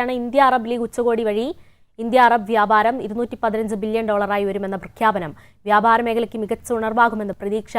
ാണ് India Arab league ഉച്ചകോടി വഴി ഇന്ത്യ അറബ് വ്യാപാരം ഇരുന്നൂറ്റി പതിനഞ്ച് ബില്യൺ ഡോളറായി വരുമെന്ന പ്രഖ്യാപനം വ്യാപാര മേഖലയ്ക്ക് മികച്ച ഉണർവാകുമെന്ന് പ്രതീക്ഷ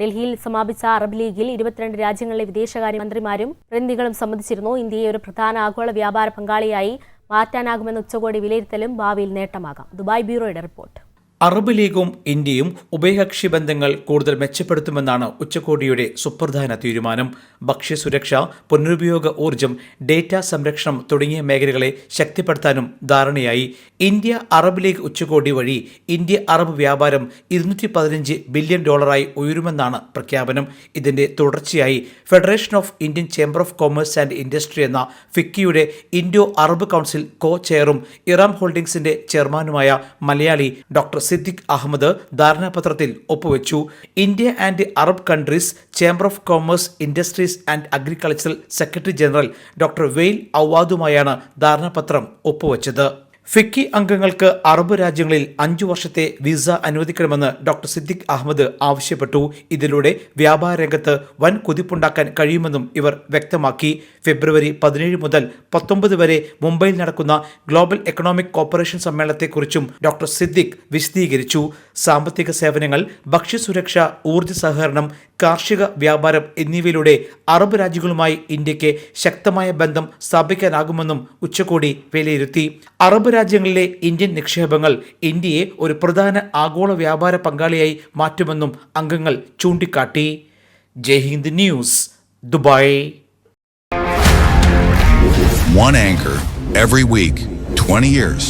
ഡൽഹിയിൽ സമാപിച്ച അറബ് ലീഗിൽ ഇരുപത്തിരണ്ട് രാജ്യങ്ങളിലെ വിദേശകാര്യമന്ത്രിമാരും പ്രതിനിധികളും സംബന്ധിച്ചിരുന്നു. ഇന്ത്യയെ ഒരു പ്രധാന ആഗോള വ്യാപാര പങ്കാളിയായി മാറ്റാനാകുമെന്ന ഉച്ചകോടി വിലയിരുത്തലും ഭാവിയിൽ നേട്ടമാകാം. ദുബായ് ബ്യൂറോയുടെ റിപ്പോർട്ട്. അറബ് ലീഗും ഇന്ത്യയും ഉഭയകക്ഷി ബന്ധങ്ങൾ കൂടുതൽ മെച്ചപ്പെടുത്തുമെന്നാണ് ഉച്ചകോടിയുടെ സുപ്രധാന തീരുമാനം. ഭക്ഷ്യസുരക്ഷ പുനരുപയോഗ ഊർജം ഡേറ്റ സംരക്ഷണം തുടങ്ങിയ മേഖലകളെ ശക്തിപ്പെടുത്താനും ധാരണയായി. ഇന്ത്യ അറബ് ലീഗ് ഉച്ചകോടി വഴി ഇന്ത്യ അറബ് വ്യാപാരം ഇരുന്നൂറ്റി പതിനഞ്ച് ബില്യൺ ഡോളറായി ഉയരുമെന്നാണ് പ്രഖ്യാപനം. ഇതിന്റെ തുടർച്ചയായി federation of Indian chamber of commerce and industry എന്ന ഫിക്കിയുടെ ഇൻഡോ അറബ് കൗൺസിൽ കോ ചെയറും ഇറാം ഹോൾഡിംഗ്സിന്റെ ചെയർമാനുമായ മലയാളി ഡോക്ടർ സിദ്ദിഖ് അഹമ്മദ് ധാരണാപത്രത്തിൽ ഒപ്പുവെച്ചു. India and Arab countries chamber of commerce industries and agricultural secretary general doctor Wail ഔവാദുമായാണ് ധാരണാപത്രം ഒപ്പുവെച്ചത്. ഫിക്കി അംഗങ്ങൾക്ക് അറബ് രാജ്യങ്ങളിൽ അഞ്ചു വർഷത്തെ വിസ അനുവദിക്കണമെന്ന് ഡോക്ടർ സിദ്ദിഖ് അഹമ്മദ് ആവശ്യപ്പെട്ടു. ഇതിലൂടെ വ്യാപാര രംഗത്ത് വൻ കുതിപ്പുണ്ടാക്കാൻ കഴിയുമെന്നും ഇവർ വ്യക്തമാക്കി. ഫെബ്രുവരി പതിനേഴ് മുതൽ പത്തൊമ്പത് വരെ മുംബൈയിൽ നടക്കുന്ന ഗ്ലോബൽ എക്കണോമിക് കോർപ്പറേഷൻ സമ്മേളനത്തെക്കുറിച്ചും ഡോക്ടർ സിദ്ദിഖ് വിശദീകരിച്ചു. സാമ്പത്തിക സേവനങ്ങൾ ഭക്ഷ്യസുരക്ഷ ഊർജ സഹകരണം കാർഷിക വ്യാപാരം എന്നിവയിലൂടെ അറബ് രാജ്യങ്ങളുമായി ഇന്ത്യയ്ക്ക് ശക്തമായ ബന്ധം സ്ഥാപിക്കാനാകുമെന്നും ഉച്ചകോടി വിലയിരുത്തി. അറബ് രാജ്യങ്ങളിലെ ഇന്ത്യൻ നിക്ഷേപങ്ങൾ ഇന്ത്യയെ ഒരു പ്രധാന ആഗോള വ്യാപാര പങ്കാളിയായി മാറ്റുമെന്നും അംഗങ്ങൾ ചൂണ്ടിക്കാട്ടി Jaihind news Dubai One anchor every week, 20 years,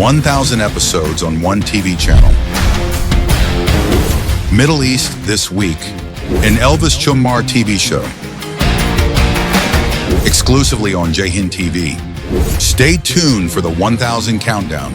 1,000 episodes on one TV channel. Middle East This Week, an Elvis Chumar TV show. Exclusively on Jahin TV. Stay tuned for the 1,000 countdown